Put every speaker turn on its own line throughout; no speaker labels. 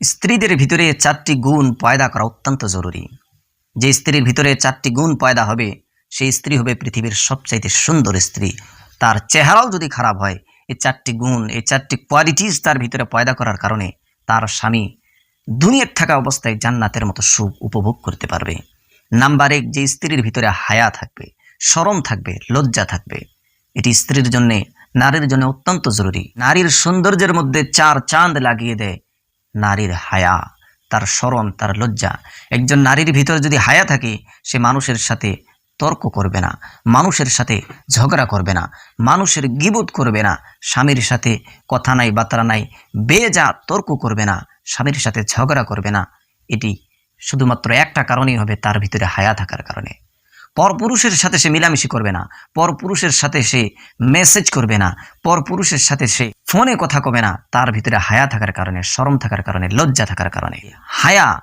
স্ত্রীদের ভিতরে চারটি গুণ পয়দা করা অত্যন্ত জরুরি। যে স্ত্রীর ভিতরে চারটি গুণ পয়দা হবে, সেই স্ত্রী হবে পৃথিবীর সবচাইতে সুন্দর স্ত্রী। তার চেহারাও যদি খারাপ হয়, এই চারটি গুণ, এই চারটি কোয়ালিটিস তার ভিতরে পয়দা করার কারণে তার স্বামী দুনিয়ার থাকা অবস্থায় জান্নাতের মতো সুখ উপভোগ করতে পারবে। নাম্বার এক, যে স্ত্রীর ভিতরে হায়া থাকবে শরম থাকবে, লজ্জা থাকবে, এটি স্ত্রীর জন্যে, নারীর জন্য অত্যন্ত জরুরি। নারীর সৌন্দর্যের মধ্যে চার চাঁদ লাগিয়ে দেয় নারীর হায়া, তার শরম তার লজ্জা। একজন নারীর ভিতর যদি হায়া থাকে, সে মানুষের সাথে তর্ক করবে না, মানুষের সাথে ঝগড়া করবে না, মানুষের গিবোধ করবে না, স্বামীর সাথে কথা নাই বার্তা নাই, বেজা তর্ক করবে না, স্বামীর সাথে ঝগড়া করবে না। এটি শুধুমাত্র একটা কারণেই হবে তার ভিতরে হায়া থাকার কারণে। পরপুরুষের সাথে সে মিলামিশি করবে না, পরপুরুষের সাথে সে মেসেজ করবে না, পরপুরুষের সাথে সে ফোনে কথা কবে না, তার ভিতরে হায়া থাকার কারণে, শরম থাকার কারণে, লজ্জা থাকার কারণে। হায়া,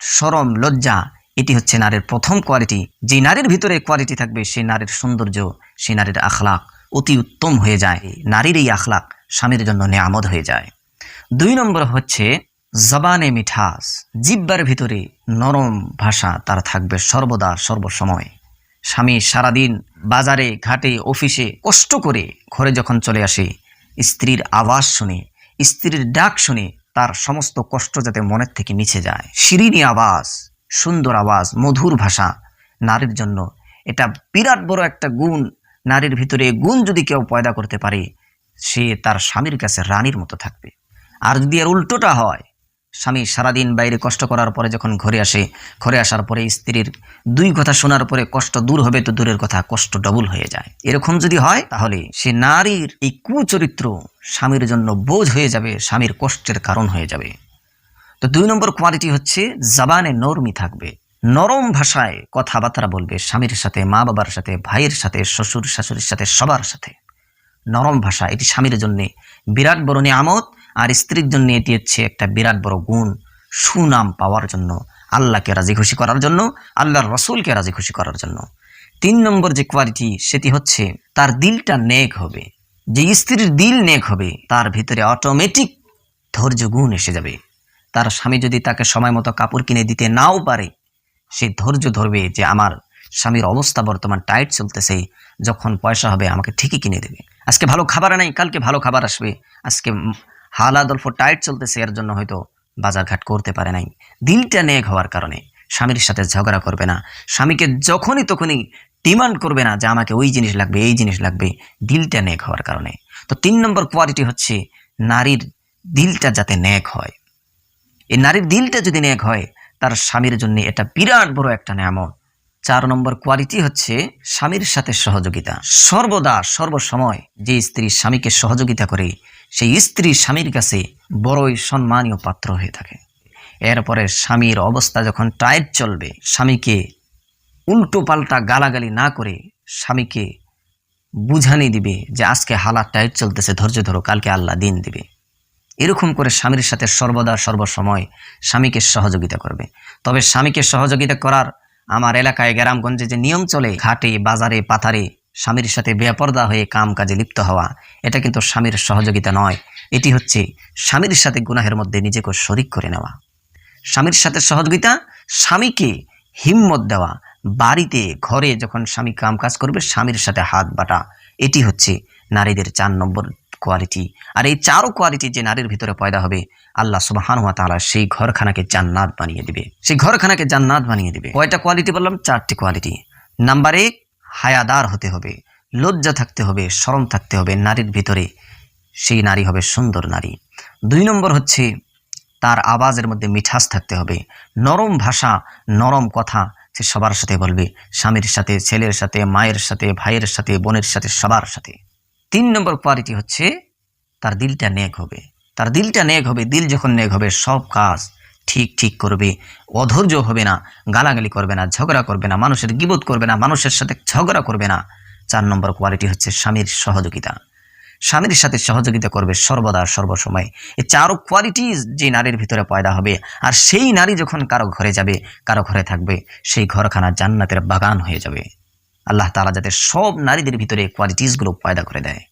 শরম, লজ্জা, এটি হচ্ছে নারীর প্রথম কোয়ালিটি যে নারীর ভিতরে কোয়ালিটি থাকবে সেই নারীর সৌন্দর্য সেই নারীর আখলাক অতি উত্তম হয়ে যায়। নারীর এই আখলাক স্বামীর জন্য নেয়ামত হয়ে যায়। দুই নম্বর হচ্ছে জবানে মিঠাস। জিব্বার ভিতরে নরম ভাষা তার থাকবে সর্বদা সর্বসময়। স্বামী সারাদিন বাজারে, ঘাটে, অফিসে কষ্ট করে ঘরে যখন চলে আসে, স্ত্রীর আওয়াজ শুনে, স্ত্রীর ডাক শুনে তার সমস্ত কষ্ট যাতে মনের থেকে মিছে যায়। শিরিনি আওয়াজ, সুন্দর আওয়াজ, মধুর ভাষা নারীর জন্য। এটা বিরাট বড় একটা গুণ। নারীর ভিতরে গুণ যদি কেউ পয়দা করতে পারে, সে তার স্বামীর কাছে রানীর মতো থাকবে। আর যদি এর উল্টোটা হয় স্বামী সারাদিন বাইরে কষ্ট করার পরে যখন ঘরে আসে, ঘরে আসার পরে স্ত্রীর দুই কথা শোনার পরে কষ্ট দূর হবে তো দূরের কথা, কষ্ট ডবল হয়ে যায়। এরকম যদি হয়, তাহলে সে নারীর এই কুচরিত্র স্বামীর জন্য বোঝ হয়ে যাবে, স্বামীর কষ্টের কারণ হয়ে যাবে। তো দুই নম্বর কোয়ালিটি হচ্ছে, জাবানে নরমি থাকবে। নরম ভাষায় কথাবার্তা বলবে, স্বামীর সাথে মা বাবার সাথে, ভাইয়ের সাথে, শ্বশুর শাশুড়ির সাথে, সবার সাথে। নরম ভাষা, এটি স্বামীর জন্যে বিরাট বড় নিয়ামত। আর স্ত্রীর জন্য এটি হচ্ছে একটা বিরাট বড় গুণ, সুনাম পাওয়ার জন্য, আল্লাহকে রাজি খুশি করার জন্য, আল্লাহর রসুলকে রাজি খুশি করার জন্য। তিন নম্বর যে কোয়ালিটি সেটি হচ্ছে তার দিলটা নেক হবে। যে স্ত্রীর দিল নেক হবে, তার ভিতরে অটোমেটিক ধৈর্য গুণ এসে যাবে। তার স্বামী যদি তাকে সময় মতো কাপড় কিনে দিতে নাও পারে, সে ধৈর্য ধরবে যে আমার স্বামীর অবস্থা বর্তমান টাইট চলতেছে, যখন পয়সা হবে আমাকে ঠিকই কিনে দেবে। আজকে ভালো খাবার নেই, কালকে ভালো খাবার আসবে। আজকে হালাদ টাইট চলতেছে, এর জন্য হয়তো বাজারঘাট করতে পারে নাই। দিলটা নেক হওয়ার কারণে স্বামীর সাথে ঝগড়া করবে না। স্বামীকে যখনই তখনই ডিমান্ড করবে না যে আমাকে ওই জিনিস লাগবে, এই জিনিস লাগবে, দিলটা নেক হওয়ার কারণে। তো তিন নম্বর কোয়ালিটি হচ্ছে নারীর দিলটা যাতে নেক হয়। এই নারীর দিলটা যদি নেক হয়, তার স্বামীর জন্য এটা বিরাট বড় একটা নিয়ামত। চার নম্বর কোয়ালিটি হচ্ছে স্বামীর সাথে সহযোগিতা। সর্বদা সর্বসময় যে স্ত্রী স্বামীকে সহযোগিতা করে সেই স্ত্রী স্বামীর কাছে বড়ই সম্মানীয় পাত্র হয়ে থাকে। এরপরে স্বামীর অবস্থা যখন টাইট চলবে, স্বামীকে উল্টো পাল্টা গালাগালি না করে স্বামীকে বুঝানি দিবে যে আজকে হালাত টাইট চলতেছে, ধৈর্য ধরো, কালকে আল্লাহ দিন দিবে। এরকম করে স্বামীর সাথে সর্বদা সর্বসময় স্বামীকে সহযোগিতা করবে। তবে স্বামীকে সহযোগিতা করার আমার এলাকায়, গ্রামগঞ্জে যে নিয়ম চলে, ঘাটে, বাজারে, পাথারে স্বামীর সাথে বেপর্দা হয়ে কাম কাজে লিপ্ত হওয়া, এটা কিন্তু স্বামীর সহযোগিতা নয়। এটি হচ্ছে স্বামীর সাথে গুনাহের মধ্যে নিজেকে শরিক করে নেওয়া। স্বামীর সাথে সহযোগিতা, স্বামীকে হিম্মত দেওয়া। বাড়িতে, ঘরে যখন স্বামী কাম কাজ করবে, স্বামীর সাথে হাত বাটা। এটি হচ্ছে নারীদের চার নম্বর কোয়ালিটি আর এই চারও কোয়ালিটি যে নারীর ভিতরে পয়দা হবে, আল্লাহ সুবাহান ওয়া তাআলা সেই ঘরখানাকে জান্নাত বানিয়ে দিবে। সেই ঘরখানাকে জান্নাত বানিয়ে দিবে। কয়টা কোয়ালিটি বললাম? চারটি কোয়ালিটি নাম্বার এক হায়াদার হতে হবে, লজ্জা থাকতে হবে, শরম থাকতে হবে নারীর ভিতরে। সেই নারী হবে সুন্দর নারী। দুই নম্বর হচ্ছে তার আওয়াজের মধ্যে মিঠাস থাকতে হবে। নরম ভাষা, নরম কথা সে সবার সাথে বলবে। স্বামীর সাথে, ছেলের সাথে, মায়ের সাথে, ভাইয়ের সাথে, বোনের সাথে, সবার সাথে। তিন নম্বর কোয়ালিটি হচ্ছে তার দিলটা নেক হবে। তার দিলটা নেক হবে, দিল যখন নেক হবে, সব কাজ ঠিক ঠিক করবে। অধৈর্য হবে না, গালাগালি করবে না, ঝগড়া করবে না, মানুষের গিবোধ করবে না, মানুষের সাথে ঝগড়া করবে না। চার নম্বর কোয়ালিটি হচ্ছে স্বামীর সহযোগিতা। স্বামীর সাথে সহযোগিতা করবে সর্বদা, সর্বসময়। এই চারো কোয়ালিটি যে নারীর ভিতরে পয়দা হবে, আর সেই নারী যখন কারও ঘরে যাবে, কারও ঘরে থাকবে, সেই ঘরখানা জান্নাতের বাগান হয়ে যাবে। আল্লাহ তালা যাতে সব নারীদের ভিতরে কোয়ালিটিসগুলো পয়দা করে দেয়।